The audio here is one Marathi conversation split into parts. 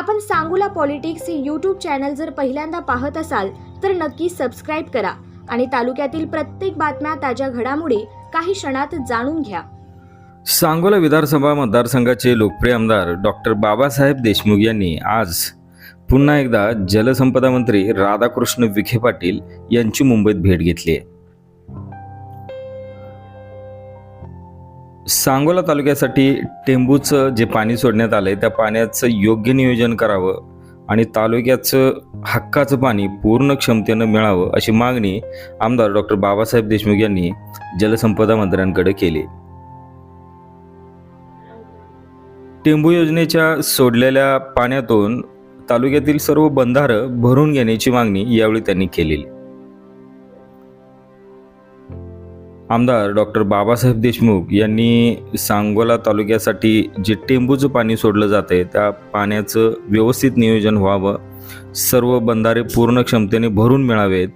आपण सांगूला पॉलिटिक्स हे यूट्यूब चॅनल जर पहिल्यांदा पाहत असाल तर नक्की सबस्क्राईब करा आणि तालुक्यातील प्रत्येक बातम्या ताज्या घडामोडी काही क्षणात जाणून घ्या. सांगोला विधानसभा मतदारसंघाचे लोकप्रिय आमदार डॉक्टर बाबासाहेब देशमुख यांनी आज पुन्हा एकदा जलसंपदा मंत्री राधाकृष्ण विखे पाटील यांची मुंबईत भेट घेतली आहे. सांगोला तालुक्यासाठी टेंबूचं जे पाणी सोडण्यात आलं आहे त्या पाण्याचं योग्य नियोजन करावं आणि तालुक्याचं हक्काचं पाणी पूर्ण क्षमतेनं मिळावं अशी मागणी आमदार डॉक्टर बाबासाहेब देशमुख यांनी जलसंपदा मंत्र्यांकडे केली. टेंबू योजनेच्या सोडलेल्या पाण्यातून तालुक्यातील सर्व बंधारं भरून घेण्याची मागणी यावेळी त्यांनी केलेली. आमदार डॉक्टर बाबासाहेब देशमुख यांनी सांगोला तालुक्यासाठी जे टेंबूचं पाणी सोडलं जाते त्या पाण्याचं व्यवस्थित नियोजन व्हावं सर्व बंधारे पूर्ण क्षमतेने भरून मिळावेत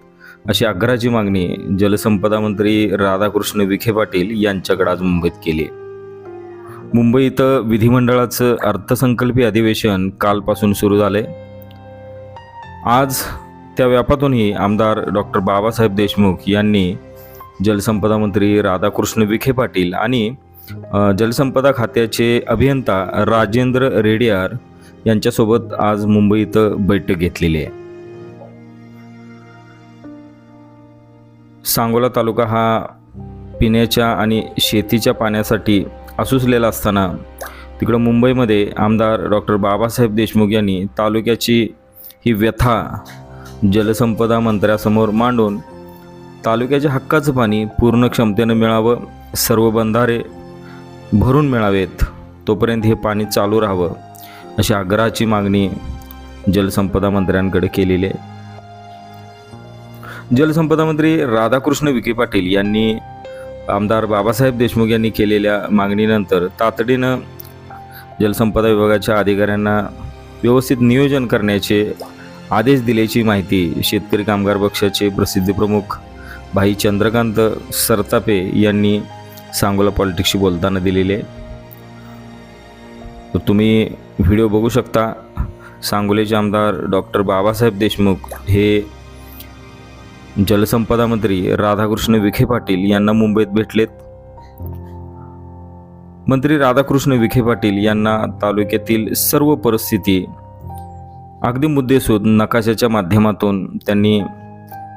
अशी आग्रहाची मागणी जलसंपदा मंत्री राधाकृष्ण विखे पाटील यांच्याकडे आज मुंबईत केली मुंबई इथं विधिमंडळाचं अर्थसंकल्पीय अधिवेशन कालपासून सुरू झाले आज त्या व्यापातूनही आमदार डॉक्टर बाबासाहेब देशमुख यांनी जलसंपदा मंत्री राधाकृष्ण विखे पाटील आणि जलसंपदा खात्याचे अभियंता राजेंद्र रेडियार यांच्यासोबत आज मुंबईत बैठक घेतलेली आहे. सांगोला तालुका हा पिण्याच्या आणि शेतीच्या पाण्यासाठी असुसलेला असताना तिकडं मुंबईमध्ये आमदार डॉक्टर बाबासाहेब देशमुख यांनी तालुक्याची ही व्यथा जलसंपदा मंत्र्यासमोर मांडून तालुक्याच्या हक्काचं पाणी पूर्ण क्षमतेनं मिळावं सर्व बंधारे भरून मिळावेत तोपर्यंत हे पाणी चालू राहावं अशी आग्रहाची मागणी जलसंपदा मंत्र्यांकडे केलेली आहे. जलसंपदा मंत्री राधाकृष्ण विखे पाटील यांनी आमदार बाबासाहेब देशमुख यांनी केलेल्या मागणीनंतर तातडीनं जलसंपदा विभागाच्या अधिकाऱ्यांना व्यवस्थित नियोजन करण्याचे आदेश दिल्याची माहिती शेतकरी कामगार पक्षाचे प्रसिद्धी प्रमुख भाई चंद्रकांत सरतापे यांनी सांगोला पॉलिटिक्सशी बोलताना दिलेले. तर तुम्ही व्हिडिओ बघू शकता सांगोलीचे आमदार डॉक्टर बाबासाहेब देशमुख हे जलसंपदा मंत्री राधाकृष्ण विखे पाटील यांना मुंबईत भेटलेत. मंत्री राधाकृष्ण विखे पाटील यांना तालुक्यातील सर्व परिस्थिती अगदी मुद्देसूद नकाशाच्या माध्यमातून त्यांनी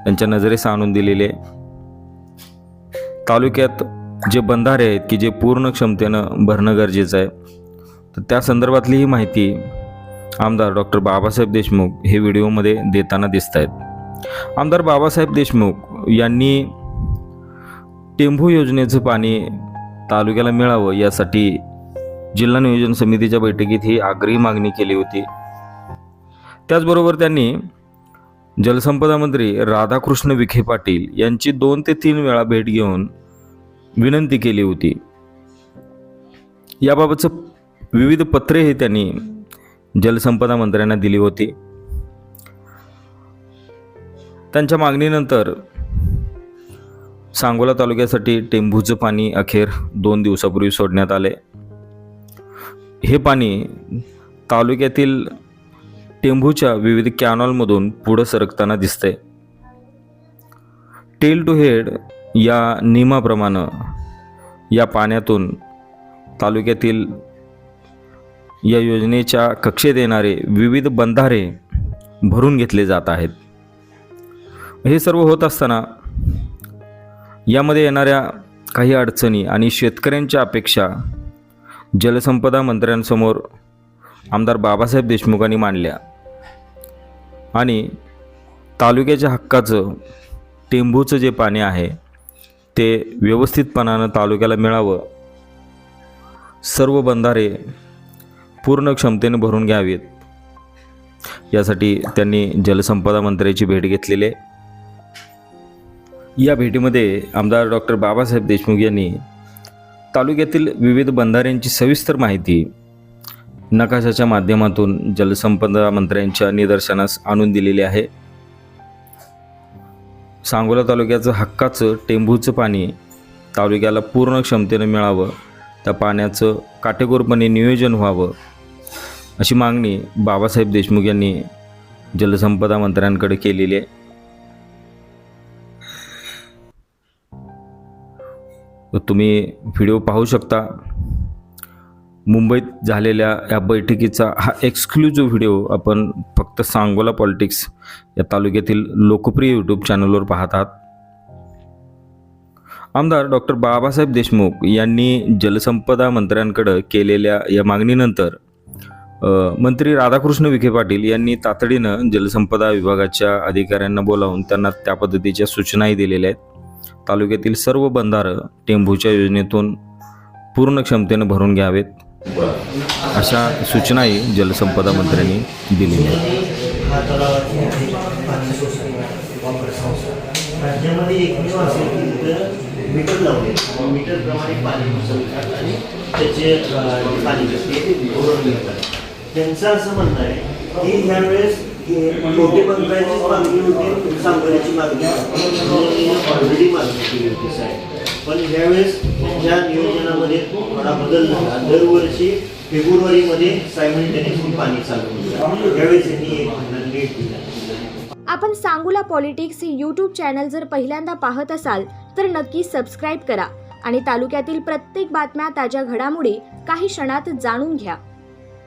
त्यांच्या नजरेस आणून दिलेले. तालुक्यात जे बंधारे आहेत की जे पूर्ण क्षमतेनं भरणं गरजेचं आहे तर त्या संदर्भातली ही माहिती आमदार डॉक्टर बाबासाहेब देशमुख हे व्हिडिओमध्ये देताना दिसत आहेत आमदार बाबासाहेब देशमुख यांनी टेंभू योजनेचं पाणी तालुक्याला मिळावं यासाठी जिल्हा नियोजन समितीच्या बैठकीत ही आग्रही मागणी केली होती. त्याचबरोबर त्यांनी जलसंपदा मंत्री राधाकृष्ण विखे पाटील यांची दोन ते तीन वेळा भेट घेऊन विनंती केली होती. याबाबतचं विविध पत्रे हे त्यांनी जलसंपदा मंत्र्यांना दिली होती. त्यांच्या मागणीनंतर सांगोला तालुक्यासाठी टेंभूचं पाणी अखेर दोन दिवसापूर्वी सोडण्यात आले. हे पाणी तालुक्यातील टेंभूच्या विविध कॅनॉलमधून पुढं सरकताना दिसते टेल टू हेड या नियमाप्रमाणे या पाण्यातून तालुक्यातील या योजनेच्या कक्षेत येणारे विविध बंधारे भरून घेतले जात आहेत. हे सर्व होत असताना यामध्ये येणाऱ्या काही अडचणी आणि शेतकऱ्यांच्या अपेक्षा जलसंपदा मंत्र्यांसमोर आमदार बाबासाहेब देशमुखांनी मांडल्या. आणि तालुक्याच्या हक्काचं टेंभूचं जे पाणी आहे ते व्यवस्थितपणानं तालुक्याला मिळावं. सर्व बंधारे पूर्ण क्षमतेने भरून घ्यावेत. यासाठी त्यांनी जलसंपदा मंत्र्याची भेट घेतलेली आहे. या भेटीमध्ये आमदार डॉक्टर बाबासाहेब देशमुख यांनी तालुक्यातील विविध बंधाऱ्यांची सविस्तर माहिती नकाशाच्या माध्यमातून जलसंपदा मंत्र्यांच्या निदर्शनास आणून दिलेली आहे. सांगोला तालुक्याचं हक्काचं टेंभूचं पाणी तालुक्याला पूर्ण क्षमतेनं मिळावं त्या पाण्याचं काटेकोरपणे नियोजन व्हावं अशी मागणी बाबासाहेब देशमुख यांनी जलसंपदा मंत्र्यांकडे केलेली आहे. तुम्ही व्हिडिओ पाहू शकता. मुंबईत झालेल्या या बैठकीचा हा एक्सक्लुझिव्ह व्हिडिओ आपण फक्त सांगोला पॉलिटिक्स या तालुक्यातील लोकप्रिय यूट्यूब चॅनलवर पाहत आहात. आमदार डॉक्टर बाबासाहेब देशमुख यांनी जलसंपदा मंत्र्यांकडे केलेल्या या मागणीनंतर मंत्री राधाकृष्ण विखे पाटील यांनी तातडीनं जलसंपदा विभागाच्या अधिकाऱ्यांना बोलावून त्यांना त्या पद्धतीच्या सूचनाही दिलेल्या आहेत. तालुक्यातील सर्व बंधारं टेंभूच्या योजनेतून पूर्ण क्षमतेनं भरून घ्यावेत. अशा सूचनाही जलसंपदा मंत्र्यांनी दिलेल्या आहेत. आहे मीटर लावले. मीटरप्रमाणे पाणी आणि त्याचे पाणी घेतात त्यांचं असं म्हणणं आहे की ह्यावेळेस मोठे मंत्र्यांचीच मागणी होती सांगण्याची मागणी ऑलरेडी मागणी केली होती साहेब. पण ह्यावेळेस ज्या नियोजनामध्ये थोडा बदल झाला. दरवर्षी फेब्रुवारीमध्ये सायमल्टेनियसली पाणी चालू होतं. त्यावेळेस यांनी एक महिना लेट दिला. आपण सांगूला पॉलिटिक्स हे यूट्यूब चॅनल जर पहिल्यांदा पाहत असाल तर नक्की सबस्क्राईब करा आणि तालुक्यातील प्रत्येक बातम्या ताज्या घडामोडी काही क्षणात जाणून घ्या.